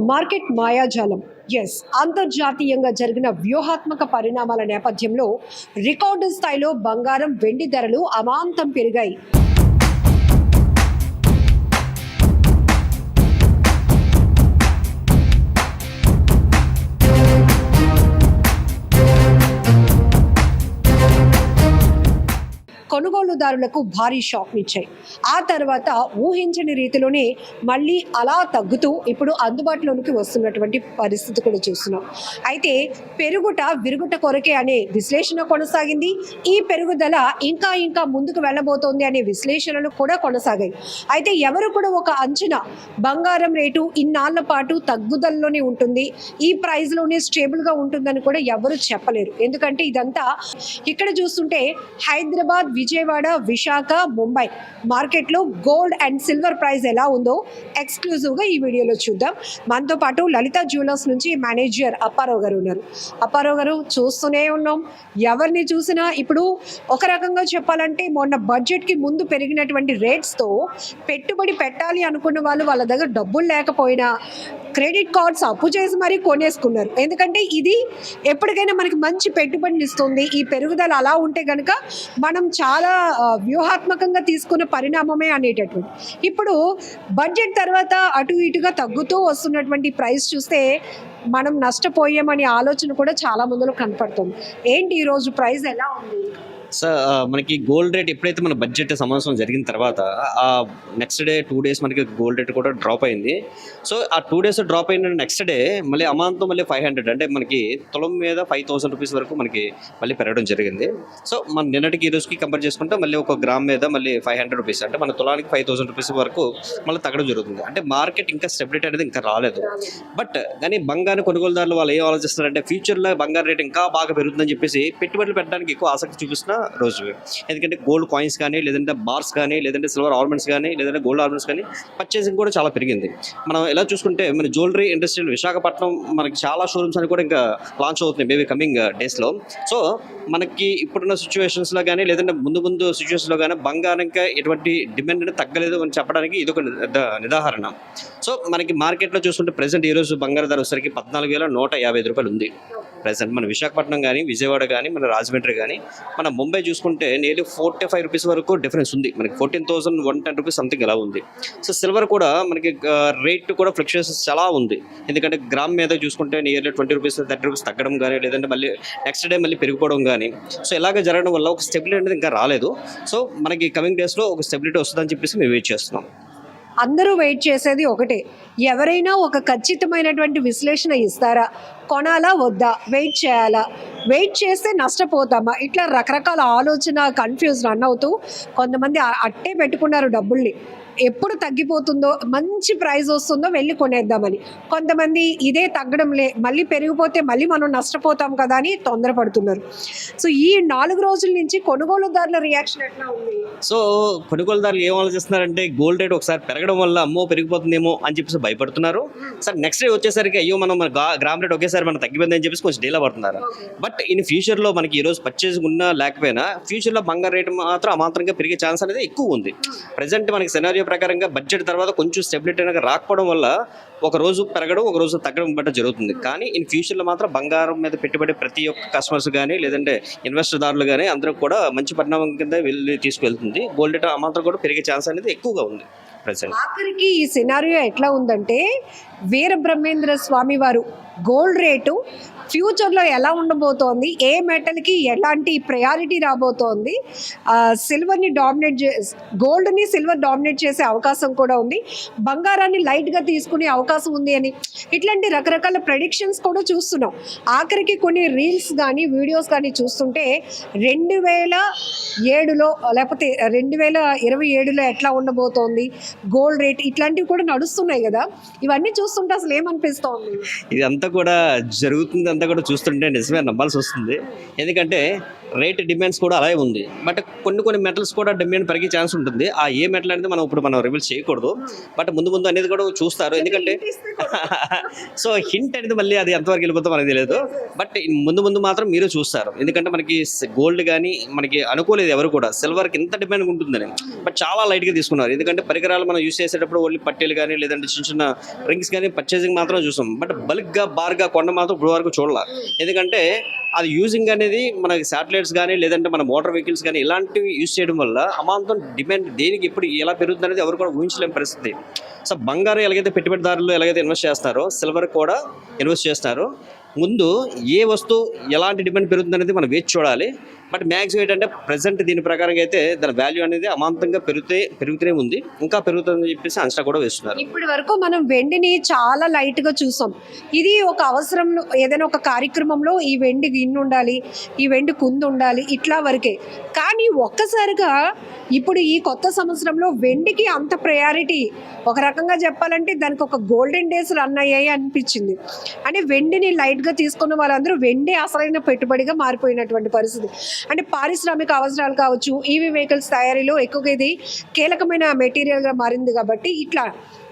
Market మాయాజాలం. Yes అంతర్జాతీయంగా జరిగిన వ్యూహాత్మక పరిణామాల నేపథ్యంలో రికార్డు స్థాయిలో బంగారం వెండి ధరలు అమాంతం పెరిగాయి. కొనుగోలుదారులకు భారీ షాక్నిచ్చాయి ఆ తర్వాత ఊహించని రీతిలోనే మళ్ళీ అలా తగ్గుతూ ఇప్పుడు అందుబాటులోనికి వస్తున్నటువంటి పరిస్థితి కూడా చూస్తున్నాం. అయితే పెరుగుట విరుగుట కొరకే అనే విశ్లేషణ కొనసాగింది. ఈ పెరుగుదల ఇంకా ఇంకా ముందుకు వెళ్ళబోతోంది అనే విశ్లేషణలు కూడా కొనసాగాయి. అయితే ఎవరు కూడా ఒక అంచనా బంగారం రేటు ఇన్నాళ్ళ పాటు తగ్గుదలలోనే ఉంటుంది. ఈ ప్రైస్లోనే స్టేబుల్గా ఉంటుందని కూడా ఎవరు చెప్పలేరు. ఎందుకంటే ఇదంతా ఇక్కడ చూస్తుంటే హైదరాబాద్ విజయవాడ విశాఖ ముంబై మార్కెట్లో గోల్డ్ అండ్ సిల్వర్ ప్రైస్ ఎలా ఉందో ఎక్స్క్లూజివ్గా ఈ వీడియోలో చూద్దాం. మనతో పాటు లలిత జ్యువెలర్స్ నుంచి మేనేజర్ అప్పారావు గారు ఉన్నారు. అప్పారావు గారు చూస్తూనే ఉన్నాం. ఎవరిని చూసినా ఇప్పుడు ఒక రకంగా చెప్పాలంటే మొన్న బడ్జెట్కి ముందు పెరిగినటువంటి రేట్స్తో పెట్టుబడి పెట్టాలి అనుకున్న వాళ్ళు వాళ్ళ దగ్గర డబ్బులు లేకపోయినా క్రెడిట్ కార్డ్స్ అప్పు చేసి మరీ కొనేసుకున్నారు. ఎందుకంటే ఇది ఎప్పటికైనా మనకి మంచి పెట్టుబడిని ఇస్తుంది ఈ పెరుగుదల అలా ఉంటే కనుక మనం చాలా చాలా వ్యూహాత్మకంగా తీసుకున్న పరిణామమే అనేటటువంటి. ఇప్పుడు బడ్జెట్ తర్వాత అటు ఇటుగా తగ్గుతూ వస్తున్నటువంటి ప్రైస్ చూస్తే మనం నష్టపోయామనే ఆలోచన కూడా చాలా మందిలో కనపడుతుంది. ఏంటి ఈరోజు ప్రైస్ ఎలా ఉంది? సార్ మనకి గోల్డ్ రేట్ ఎప్పుడైతే మన బడ్జెట్ సమావేశం జరిగిన తర్వాత ఆ నెక్స్ట్ డే టూ డేస్ మనకి గోల్డ్ రేట్ కూడా డ్రాప్ అయింది. సో ఆ టూ డేస్ డ్రాప్ అయిన నెక్స్ట్ డే మళ్ళీ అమాంతం మళ్ళీ ఫైవ్ హండ్రెడ్ అంటే మనకి తులం మీద ఫైవ్ థౌసండ్ రూపీస్ వరకు మనకి మళ్ళీ పెరగడం జరిగింది. సో మన నిన్నటికి ఈ రోజుకి కంపేర్ చేసుకుంటే మళ్ళీ ఒక గ్రామ్ మీద మళ్ళీ ఫైవ్ హండ్రెడ్ రూపీస్ అంటే మన తులానికి ఫైవ్ థౌసండ్ రూపీస్ వరకు మళ్ళీ తగ్గడం జరుగుతుంది. అంటే మార్కెట్ ఇంకా స్టెబిలిటీ అనేది ఇంకా రాలేదు. బట్ కానీ బంగారు కొనుగోలుదారులు వాళ్ళు ఏం ఆలోచిస్తారంటే ఫ్యూచర్లో బంగారు రేట్ ఇంకా బాగా పెరుగుతుందని చెప్పేసి పెట్టుబడులు పెట్టడానికి ఎక్కువ ఆసక్తి చూపిస్తున్నా రోజు. ఎందుకంటే గోల్డ్ కాయిన్స్ కానీ లేదంటే బార్స్ కానీ లేదంటే సిల్వర్ ఆర్మెంట్స్ కానీ లేదంటే గోల్డ్ ఆర్మెంట్స్ కానీ పర్చేసింగ్ కూడా చాలా పెరిగింది. మనం ఎలా చూసుకుంటే మన జ్యువెలరీ ఇండస్ట్రీ విశాఖపట్నం మనకి చాలా షోరూమ్స్ అని కూడా ఇంకా లాంచ్ అవుతున్నాయి మేబీ కమింగ్ డేస్లో సో మనకి ఇప్పుడున్న సిచ్యువేషన్స్లో కానీ లేదంటే ముందు ముందు సిచ్యువేషన్స్లో కానీ బంగారం ఇంకా ఎటువంటి డిమాండ్ అనేది తగ్గలేదు అని చెప్పడానికి ఇది ఒక నిదాహరణ సో మనకి మార్కెట్లో చూసుకుంటే ప్రెసెంట్ ఈ రోజు బంగారు ధర వచ్చేసరికి పద్నాలుగు వేల నూట యాభై ఐదు రూపాయలు ఉంది. ప్రెసెంట్ మన విశాఖపట్నం కానీ విజయవాడ కానీ మన రాజమండ్రి కానీ మన ముంబై చూసుకుంటే నియర్లీ ఫోర్టీ ఫైవ్ రూపీస్ వరకు డిఫరెన్స్ ఉంది. మనకి fourteen thousand one ten rupees something ఎలా ఉంది. సో సిల్వర్ కూడా మనకి రేట్ కూడా ఫ్లక్చుయేషన్స్ చాలా ఉంది. ఎందుకంటే గ్రామ్ మీద చూసుకుంటే nearly twenty rupees thirty rupees తగ్గడం కానీ లేదంటే మళ్ళీ నెక్స్ట్ డే మళ్ళీ పెరిగిపోవడం కానీ సో ఇలాగ జరగడం వల్ల ఒక స్టెబిలిటీ అనేది ఇంకా రాలేదు. సో మనకి కమింగ్ డేస్లో ఒక స్టెబిలిటీ వస్తుందని చెప్పేసి మేము వెయిట్ చేస్తున్నాం. అందరూ వెయిట్ చేసేది ఒకటే. ఎవరైనా ఒక ఖచ్చితమైనటువంటి విశ్లేషణ ఇస్తారా? కొనాలా వద్దా? వెయిట్ చేయాలా? వెయిట్ చేస్తే నష్టపోతామా? ఇట్లా రకరకాల ఆలోచన కన్ఫ్యూజ్ రన్ అవుతూ కొంతమంది అట్టే పెట్టుకున్నారు డబ్బుల్ని. ఎప్పుడు తగ్గిపోతుందో మంచి ప్రైస్ వస్తుందో వెళ్ళి కొనేద్దామని. కొంతమంది ఇదే తగ్గడం లే మళ్ళీ పెరిగిపోతే మళ్ళీ మనం నష్టపోతాం కదా అని తొందరపడుతున్నారు. సో ఈ నాలుగు రోజుల నుంచి కొనుగోలుదారుల రియాక్షన్ ఎట్లా ఉంది? సో కొనుగోలుదారులు ఏం ఆలోచిస్తున్నారంటే గోల్డ్ రేట్ ఒకసారి పెరగడం వల్ల అమ్మో పెరిగిపోతుందేమో అని చెప్పేసి భయపడుతున్నారు. సార్ నెక్స్ట్ డే వచ్చేసరికి అయ్యో మనం గ్రామ్ రేట్ ఒకేసారి మనం తగ్గిపోయింది అని చెప్పేసి కొంచెం డీలా పడుతున్నారు. బట్ ఇన్ ఫ్యూచర్లో మనకి ఈరోజు పర్చేజ్ ఉన్నా లేకపోయినా ఫ్యూచర్లో బంగారు రేట్ మాత్రం అమాంతరంగా పెరిగే ఛాన్స్ అనేది ఎక్కువ ఉంది. ప్రజెంట్ మనకి సెనారియో ప్రకారంగా బడ్జెట్ తర్వాత కొంచెం స్టెబిలిటీ అనేది రాకపోవడం వల్ల ఒక రోజు పెరగడం ఒక రోజు తగ్గడం బట్ట జరుగుతుంది. కానీ ఇన్ ఫ్యూచర్లో మాత్రం బంగారం మీద పెట్టుబడి ప్రతి ఒక్క కస్టమర్స్ కానీ లేదంటే ఇన్వెస్టర్దారులు కానీ అందరూ కూడా మంచి పరిణామం కింద వెళ్ళి తీసుకెళ్తుంది. గోల్డ్ రేట్ కూడా పెరిగే ఛాన్స్ అనేది ఎక్కువగా ఉంది. ప్రజెంట్ ఆఖరికి ఈ సినారియో ఎట్లా ఉందంటే వీర బ్రహ్మేంద్ర స్వామి వారు గోల్డ్ రేటు ఫ్యూచర్లో ఎలా ఉండబోతోంది ఏ మెటల్కి ఎలాంటి ప్రయారిటీ రాబోతోంది సిల్వర్ని డామినేట్ చే గోల్డ్ని సిల్వర్ డామినేట్ చేసే అవకాశం కూడా ఉంది. బంగారాన్ని లైట్గా తీసుకునే అవకాశం ఉంది అని ఇట్లాంటి రకరకాల ప్రెడిక్షన్స్ కూడా చూస్తున్నాం. ఆఖరికి కొన్ని రీల్స్ కానీ వీడియోస్ కానీ చూస్తుంటే రెండు వేల ఏడులో లేకపోతే రెండు వేల ఇరవై ఏడులో ఎట్లా ఉండబోతోంది గోల్డ్ రేట్ ఇట్లాంటివి కూడా నడుస్తున్నాయి కదా. ఇవన్నీ చూస్తుంటే అసలు ఏమనిపిస్తోంది? ఇదంతా కూడా జరుగుతుంది అంతా కూడా చూస్తుంటే నిజమే నమ్మాల్సి వస్తుంది. ఎందుకంటే రేట్ డిమాండ్స్ కూడా అలాగే ఉంది. బట్ కొన్ని కొన్ని మెటల్స్ కూడా డిమాండ్ పెరిగే ఛాన్స్ ఉంటుంది. ఆ ఏ మెటల్ అనేది మనం ఇప్పుడు మనం రివీల్ చేయకూడదు. బట్ ముందు ముందు అనేది కూడా చూస్తారు. ఎందుకంటే సో హింట్ అనేది మళ్ళీ అది ఎంతవరకు వెళ్ళిపోతుందో మనకు తెలియదు. బట్ ముందు ముందు మాత్రం మీరు చూస్తారు. ఎందుకంటే మనకి గోల్డ్ కానీ మనకి అనుకోలేదు ఎవరు కూడా. సిల్వర్కి ఇంత డిమాండ్ ఉంటుందని. బట్ చాలా లైట్గా తీసుకున్నారు. ఎందుకంటే పరికరాలు మనం యూస్ చేసేటప్పుడు ఓన్లీ పట్టేలు కానీ లేదంటే చిన్న చిన్న రింగ్స్ కానీ పర్చేసింగ్ మాత్రం చూసాం బట్ బల్క్గా బార్గా కొండ మాత్రం ఇప్పుడు వరకు చూడాల. ఎందుకంటే అది యూజింగ్ అనేది మనకి శాటిలైట్స్ కానీ లేదంటే మన మోటార్ వెహికల్స్ కానీ ఇలాంటివి యూజ్ చేయడం వల్ల అమాంతం డిమాండ్ దేనికి ఎప్పుడు ఎలా పెరుగుతుంది అనేది ఎవరు కూడా ఊహించలేని పరిస్థితి. సో బంగారం ఎలాగైతే పెట్టుబడిదారులు ఎలాగైతే ఇన్వెస్ట్ చేస్తారో సిల్వర్ కూడా ఇన్వెస్ట్ చేస్తారు. ముందు ఏ వస్తువు ఎలాంటి డిమాండ్ పెరుగుతుంది అనేది మనం వేచి చూడాలి. బట్ మ్యాక్సిమం ఏంటంటే ప్రజెంట్ దీని ప్రకారం అయితే దాని వాల్యూ అనేది అమాంతంగా పెరుగుతే పెరుగుతూనే ఉంది. ఇంకా పెరుగుతుందని చెప్పేసి అంచనా కూడా వేస్తున్నారు. ఇప్పటి వరకు మనం వెండిని చాలా లైట్గా చూసాం. ఇది ఒక అవసరం ఏదైనా ఒక కార్యక్రమంలో ఈ వెండి గిన్నె ఉండాలి ఈ వెండి కుందు ఉండాలి ఇట్లా వరకే. కానీ ఒక్కసారిగా ఇప్పుడు ఈ కొత్త సంవత్సరంలో వెండికి అంత ప్రయారిటీ ఒక రకంగా చెప్పాలంటే దానికి ఒక గోల్డెన్ డేస్ రన్ అయ్యాయి అనిపించింది. అంటే వెండిని లైట్గా తీసుకున్న వాళ్ళందరూ వెండి అసలైన పెట్టుబడిగా మారిపోయినటువంటి పరిస్థితి. అంటే పారిశ్రామిక అవసరాలు కావచ్చు ఈవీ వెహికల్స్ తయారీలో ఎక్కువగా ఇది కీలకమైన మెటీరియల్గా మారింది కాబట్టి ఇట్లా.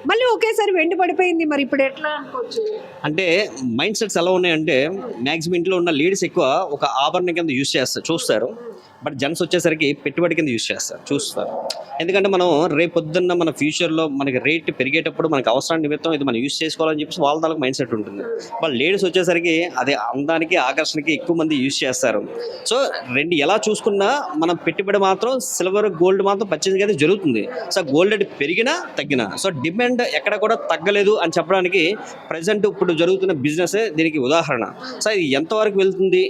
మళ్ళీ ఒకేసారి వెండి పడిపోయింది మరి ఇప్పుడు ఎట్లా అనుకోవచ్చు? అంటే మైండ్ సెట్స్ ఎలా ఉన్నాయంటే మ్యాక్సిమం ఇంట్లో ఉన్న లేడీస్ ఎక్కువ ఒక ఆభరణ కింద యూస్ చేస్తారు చూస్తారు. బట్ జెంట్స్ వచ్చేసరికి పెట్టుబడి కింద యూస్ చేస్తారు చూస్తారు. ఎందుకంటే మనం రేపు పొద్దున్న మన ఫ్యూచర్లో మనకి రేట్ పెరిగేటప్పుడు మనకి అవసరం నిమిత్తం ఇది మనం యూజ్ చేసుకోవాలని చెప్పేసి వాళ్ళ తాలకు మైండ్ సెట్ ఉంటుంది. వాళ్ళు లేడీస్ వచ్చేసరికి అది అందానికి ఆకర్షణకి ఎక్కువ మంది యూజ్ చేస్తారు. సో రెండు ఎలా చూసుకున్నా మనం పెట్టుబడి మాత్రం సిల్వర్ గోల్డ్ మాత్రం పర్చేసింగ్ అయితే జరుగుతుంది. సో గోల్డ్ రేట్ పెరిగినా తగ్గినా. సో డిమాండ్ ఎక్కడ కూడా తగ్గలేదు అని చెప్పడానికి ప్రజెంట్ ఇప్పుడు జరుగుతున్న బిజినెస్ దీనికి ఉదాహరణ. సో ఇది ఎంతవరకు వెళ్తుంది?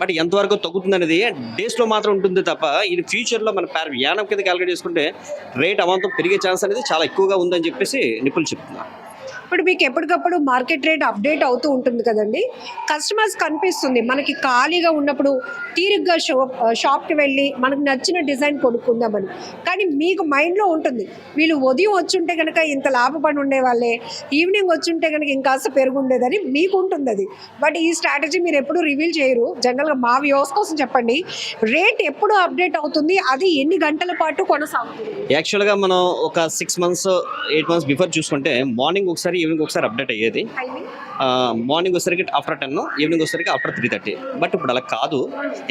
బట్ ఎంతవరకు తగ్గుతుంది అనేది డేస్లో మాత్రం ఉంటుంది తప్ప ఇది ఫ్యూచర్లో మన పేరు యానం కింద క్యాలిక్యులేట్ చేసుకుంటే రేట్ అమాంతం పెరిగే ఛాన్స్ అనేది చాలా ఎక్కువగా ఉందని చెప్పేసి నిపుణులు చెప్తున్నారు. ఇప్పుడు మీకు ఎప్పటికప్పుడు మార్కెట్ రేట్ అప్డేట్ అవుతూ ఉంటుంది కదండి. కస్టమర్స్ కనిపిస్తుంది. మనకి ఖాళీగా ఉన్నప్పుడు తీరిగ్గా షాప్ షాప్కి వెళ్ళి మనకు నచ్చిన డిజైన్ కొనుక్కుందామని. కానీ మీకు మైండ్లో ఉంటుంది. వీళ్ళు ఉదయం వచ్చుంటే కనుక ఇంత లాభపడి ఉండేవాళ్ళే ఈవినింగ్ వచ్చుంటే కనుక ఇంకాస్త పెరుగుండేదని మీకు ఉంటుంది అది బట్ ఈ స్ట్రాటజీ మీరు ఎప్పుడు రివీల్ చేయరు. జనరల్గా మా వ్యూస్ కోసం చెప్పండి. రేట్ ఎప్పుడు అప్డేట్ అవుతుంది? అది ఎన్ని గంటల పాటు కొనసాగుతుంది? యాక్చువల్గా మనం ఒక six months eight months before చూసుకుంటే మార్నింగ్ ఒకసారి ఈవినింగ్ ఒకసారి అప్డేట్ అయ్యేది. మార్నింగ్ వచ్చేసరికి ఆఫ్టర్ టెన్ ఈవినింగ్ వచ్చేసరికి ఆఫ్టర్ త్రీ థర్టీ. బట్ ఇప్పుడు అలా కాదు.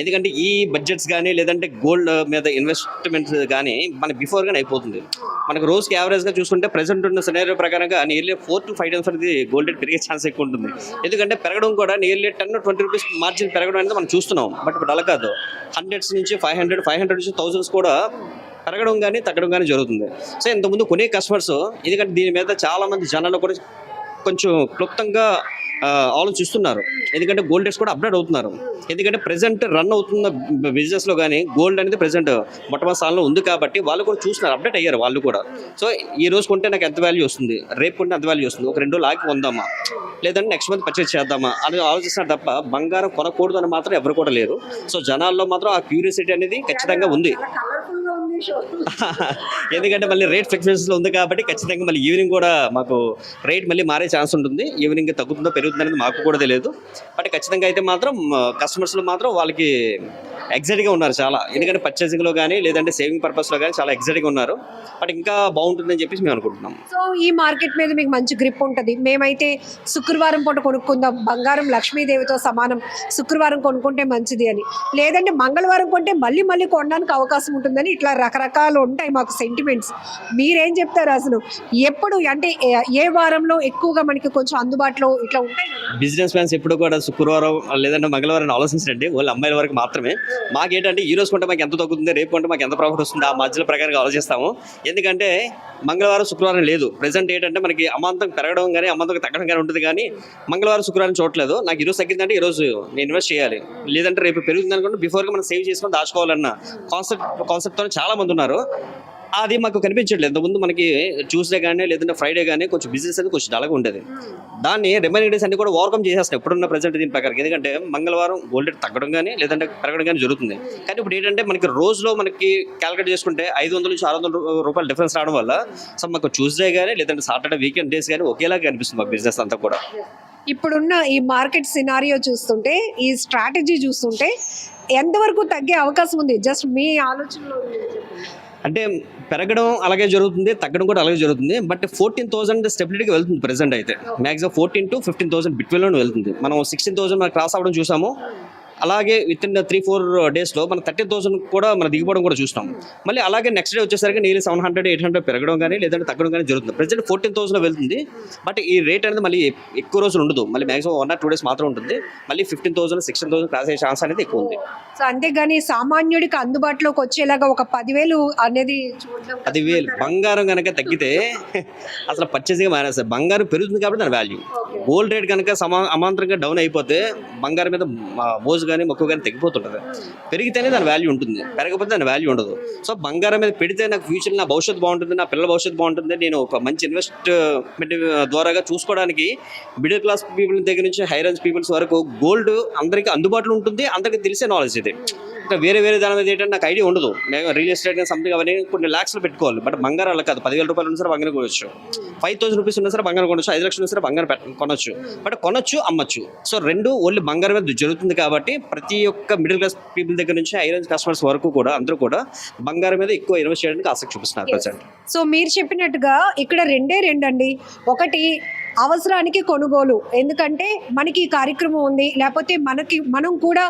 ఎందుకంటే ఈ బడ్జెట్స్ కానీ లేదంటే గోల్డ్ మీద ఇన్వెస్ట్మెంట్స్ కానీ మన బిఫోర్గానే అయిపోతుంది. మనకు రోజుకి యావరేజ్గా చూసుకుంటే ప్రెసెంట్ ఉన్న సినారియో ప్రకారంగా nearly four to five times అనేది గోల్డ్ రేట్ పెరిగే ఛాన్స్ ఎక్కువ ఉంటుంది. ఎందుకంటే పెరగడం కూడా nearly ten twenty rupees margin పెరగడం అనేది మనం చూస్తున్నాం. బట్ ఇప్పుడు అలా కాదు. హండ్రెడ్స్ నుంచి ఫైవ్ హండ్రెడ్ ఫైవ్ హండ్రెడ్ నుంచి థౌసండ్స్ కూడా పెరగడం కానీ తగ్గడం కానీ జరుగుతుంది. సో ఇంతకుముందు కొనే కస్టమర్స్ ఎందుకంటే దీని మీద చాలా మంది జనాలు కూడా కొంచెం క్లుప్తంగా ఆలోచిస్తున్నారు. ఎందుకంటే గోల్డ్ రేట్స్ కూడా అప్డేట్ అవుతున్నారు. ఎందుకంటే ప్రెసెంట్ రన్ అవుతున్న బిజినెస్లో కానీ గోల్డ్ అనేది ప్రెసెంట్ మొట్టమొదటి స్థానంలో ఉంది కాబట్టి వాళ్ళు కూడా చూస్తున్నారు అప్డేట్ అయ్యారు వాళ్ళు కూడా. సో ఈ రోజు కొంటే నాకు ఎంత వాల్యూ వస్తుంది? రేపు కొంటే ఎంత వాల్యూ వస్తుంది? ఒక రెండు లాక్ కొందామా? లేదంటే నెక్స్ట్ మంత్ పర్చేస్ చేద్దామా? అని ఆలోచిస్తున్నారు తప్ప బంగారం కొనకూడదు అని మాత్రం ఎవరు కూడా లేరు. సో జనాల్లో మాత్రం ఆ క్యూరియాసిటీ అనేది ఖచ్చితంగా ఉంది. ఎందుకంటే మళ్ళీ రేట్ ఫ్లక్చువేషన్స్లో ఉంది కాబట్టి ఖచ్చితంగా మళ్ళీ ఈవినింగ్ కూడా మాకు రేట్ మళ్ళీ మారే ఛాన్స్ ఉంటుంది. ఈవినింగ్ తగ్గుతుందో పెరుగుతుందో అనేది మాకు కూడా తెలియదు. బట్ ఖచ్చితంగా అయితే మాత్రం uh, కస్టమర్స్లో మాత్రం వాళ్ళకి ఎగ్జైట్గా ఉన్నారు చాలా. ఎందుకంటే పర్చేసింగ్లో కానీ లేదంటే సేవింగ్ పర్పస్లో కానీ చాలా ఎగ్జైట్గా ఉన్నారు. బట్ ఇంకా బాగుంటుందని చెప్పేసి మేము అనుకుంటున్నాం. సో ఈ మార్కెట్ మీద మీకు మంచి గ్రిప్ ఉంటుంది. మేమైతే శుక్రవారం పూట కొనుక్కుందాం. బంగారం లక్ష్మీదేవితో సమానం. శుక్రవారం కొనుక్కుంటే మంచిది అని. లేదంటే మంగళవారం కొంటే మళ్ళీ మళ్ళీ కొనడానికి అవకాశం ఉంటుందని ఇట్లా రకరకాలు ఉంటాయి మాకు సెంటిమెంట్స్ మీరేం చెప్తారు అసలు? ఎప్పుడు అంటే ఏ- వారంలో ఎక్కువగా మనకి కొంచెం అందుబాటులో ఇట్లా ఉంటాయి బిజినెస్ మ్యాన్స్ ఎప్పుడు కూడా శుక్రవారం లేదంటే మంగళవారం ఆలోచించండి వాళ్ళు అమ్మాయిల వరకు మాత్రమే. మాకేంటంటే ఈ రోజు కొంటే మాకు ఎంత తగ్గుతుంది రేపు కొంటే మాకు ఎంత ప్రాఫిట్ వస్తుంది ఆ మధ్యలో ప్రకారంగా ఆలోచిస్తాము. ఎందుకంటే మంగళవారం శుక్రవారం లేదు. ప్రజెంట్ ఏంటంటే మనకి అమాంతం పెరగడం కానీ అమాంతం తగ్గడం కానీ ఉంటుంది కానీ మంగళవారం శుక్రవారం చూడలేదు నాకు ఈరోజు తగ్గిందంటే ఈరోజు నేను ఇన్వెస్ట్ చేయాలి. లేదంటే రేపు పెరుగుతుంది అనుకుంటే బిఫోర్గా మనం సేవ్ చేసుకొని దాచుకోవాలన్న కాన్సెప్ట్ కాన్సెప్ట్తో చాలా మంది ఉన్నారు. అది మాకు కనిపించట్లేదు. ఇంతకుముందు మనకి ట్యూస్డే కానీ లేదంటే ఫ్రైడే కానీ కొంచెం బిజినెస్ అనేది కొంచెం డల్గా ఉండేది. దాన్ని రిమైనింగ్ డేస్ అన్ని కూడా ఓవర్కమ్ చేసేస్తాయి ఇప్పుడున్న ప్రజెంట్ దీని ప్రకారం. ఎందుకంటే మంగళవారం గోల్డ్ రేట్ తగ్గడం కానీ లేదంటే పెరగడం కానీ జరుగుతుంది. కానీ ఇప్పుడు ఏంటంటే మనకి రోజులో మనకి క్యాలిక్యులేట్ చేసుకుంటే ఐదు వందల నుంచి ఆరు వందల రూపాయలు డిఫరెన్స్ రావడం వల్ల సో మాకు ట్యూస్డే కానీ లేదంటే సాటర్డే వీకెండ్ డేస్ కానీ ఒకేలాగా కనిపిస్తుంది మాకు బిజినెస్ అంతా కూడా. ఇప్పుడున్న ఈ మార్కెట్ సినారియో చూస్తుంటే ఈ స్ట్రాటజీ చూస్తుంటే ఎంతవరకు తగ్గే అవకాశం ఉంది? జస్ట్ మీ ఆలోచనలో. అంటే పెరగడం అలాగే జరుగుతుంది తగ్గడం కూడా అలాగే జరుగుతుంది. బట్ ఫోర్టీన్ థౌసండ్ స్టెబిలిటీకి వెళ్తుంది ప్రెసెంట్ అయితే. Maximum fourteen to fifteen thousand బిట్వీన్లోనే వెళ్తుంది. మనం సిక్స్టీన్ థౌసండ్ క్రాస్ అవ్వడం చూసాము. అలాగే విత్ ఇన్ త్రీ ఫోర్ డేస్లో మన థర్టీన్ థౌసండ్ కూడా మన దిగిపోవడం కూడా చూస్తాం. మళ్ళీ అలాగే నెక్స్ట్ డే వచ్చేసరికి నీళ్ళు సెవెన్ హండ్రెడ్ ఎయిట్ హండ్రెడ్ పెరగడం కానీ లేదంటే తగ్గడం కానీ జరుగుతుంది. ప్రెసెంట్ ఫోర్టీన్ థౌసండ్ వెళ్తుంది. బట్ ఈ రేట్ అనేది మళ్ళీ ఎక్కువ రోజులు ఉండదు. మళ్ళీ maximum one or two days మాత్రం ఉంటుంది. మళ్ళీ fifteen thousand sixteen thousand cross అయ్యే ఛాన్స్ అనేది ఎక్కువ ఉంది. సో అంతేగాని సామాన్యుడికి అందుబాటులోకి వచ్చేలాగా ఒక పదివేలు అనేది చూడడం అది వేలు బంగారం కనుక తగ్గితే అసలు పర్చేసింగ్ మానేస్తారు. బంగారం పెరుగుతుంది కాబట్టి దాని వాల్యూ. గోల్డ్ రేట్ కనుక సమా అమాంతరంగా డౌన్ అయిపోతే బంగారం మీద మోజు కానీ మొక్కు కానీ తగ్గిపోతుంటుంది పెరిగితేనే దాని వాల్యూ ఉంటుంది. పెరగకపోతే దాని వాల్యూ ఉండదు. సో బంగారం మీద పెడితే నాకు ఫ్యూచర్ నా భవిష్యత్తు బాగుంటుంది నా పిల్లల భవిష్యత్తు బాగుంటుంది నేను ఒక మంచి ఇన్వెస్ట్మెంట్ ద్వారాగా చూసుకోవడానికి మిడిల్ క్లాస్ పీపుల్ దగ్గర నుంచి హై రేంజ్ పీపుల్స్ వరకు గోల్డ్ అందరికీ అందుబాటులో ఉంటుంది అందరికీ తెలిసే నాలెడ్జ్ ఇది. ఇంకా వేరే వేరే దాని మీద ఏంటంటే నాకు ఐడియా ఉండదు. నేను రియల్ ఎస్టేట్ సంథింగ్ అవన్నీ కొన్ని ల్యాక్స్లో పెట్టుకోవాలి. బట్ బంగారం అలా కాదు. పదివేల రూపాయలు ఉన్నా సరే బంగారం కొనవచ్చు ఫైవ్ థౌసండ్ రూపీస్ ఉన్నా సరే బంగారం కొనవచ్చు ఐదు లక్షలు ఉన్నా సరే బంగారం పెట్ట కొనవచ్చు బట్ కొనొచ్చు అమ్మచ్చు. సో రెండు ఓన్లీ బంగారం మీద జరుగుతుంది కాబట్టి ప్రతి ఒక్క మిడిల్ క్లాస్ పీపుల్ దగ్గర నుంచి హై రేంజ్ కస్టమర్స్ వరకు కూడా అందరూ కూడా బంగారం మీద ఎక్కువ ఇన్వెస్ట్ చేయడానికి ఆసక్తి చూపిస్తున్నారు ప్రజెంట్. సో మీరు చెప్పినట్టుగా ఇక్కడ రెండే రెండండి ఒకటి అవసరానికి కొనుగోలు. ఎందుకంటే మనకి ఈ కార్యక్రమం ఉంది. లేకపోతే మనకి మనం కూడా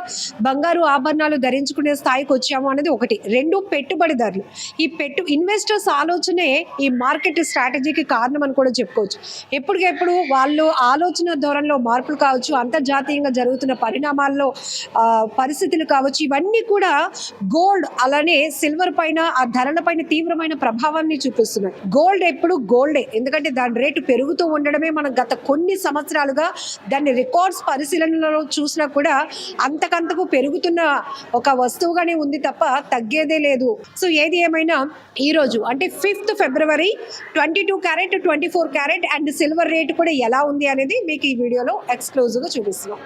బంగారు ఆభరణాలు ధరించుకునే స్థాయికి వచ్చాము అనేది ఒకటి. రెండు పెట్టుబడిదారులు. ఈ పెట్టు ఇన్వెస్టర్స్ ఆలోచనే ఈ మార్కెట్ స్ట్రాటజీకి కారణం అని కూడా చెప్పుకోవచ్చు. ఎప్పటికెప్పుడు వాళ్ళు ఆలోచన ధోరణిలో మార్పులు కావచ్చు అంతర్జాతీయంగా జరుగుతున్న పరిణామాల్లో పరిస్థితులు కావచ్చు ఇవన్నీ కూడా గోల్డ్ అలానే సిల్వర్ పైన ఆ ధరల పైన తీవ్రమైన ప్రభావాన్ని చూపిస్తున్నాయి. గోల్డ్ ఎప్పుడు గోల్డే. ఎందుకంటే దాని రేటు పెరుగుతూ ఉండడమే మనం గత కొన్ని సంవత్సరాలుగా దాన్ని రికార్డ్స్ పరిశీలనలో చూసినా కూడా అంతకంతకు పెరుగుతున్న ఒక వస్తువుగానే ఉంది తప్ప తగ్గేదే లేదు. సో ఏది ఏమైనా ఈరోజు అంటే fifth February twenty two carat twenty four carat and silver rate కూడా ఎలా ఉంది అనేది మీకు ఈ వీడియోలో ఎక్స్క్లూజివ్గా చూపిస్తున్నాం.